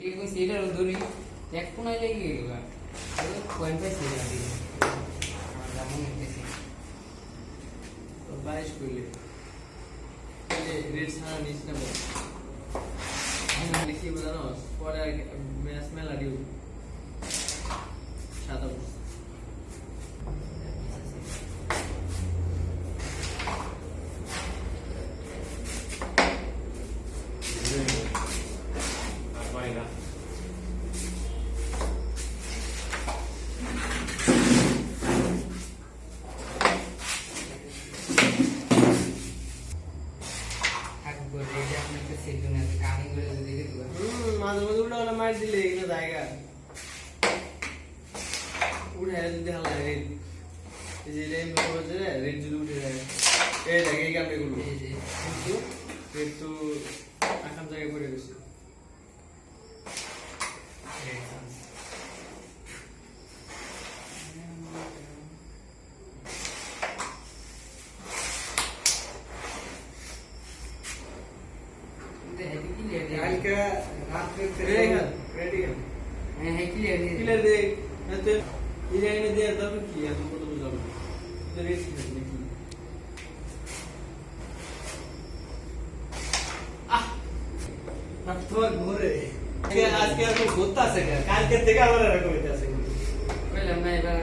এক কোনায় লেগে গেল পয়েন্ট পাইছি এটা দিকে যেমন নিতেছি তো বাইশ করলে রেড ছাড়া নিস না বল লিখি জানো পরে মেলা ডিউ মাঝে মাঝে উল্টা উল্টা মার দিলে এগুলো জায়গা। উঠে যদি হালা রেড এই যে রেড হচ্ছে রেড যদি উঠে যায়। এই দেখ এই কামটা গুলো। রেড তো আসাম জায়গায় পড়ে গেছে। হ্যাঁ, হ্যাঁ, clear দিয়ে- কিলার দে এত এই লাইনে দেওয়ার দরকার কি এত কত বুঝাবো রেড খেলে নাকি তোমার ঘুরে আজকে আজকে আর ঘুরতে আসে কালকে থেকে আবার এরকম হইতে আসে বললাম না, এবার আর পারবে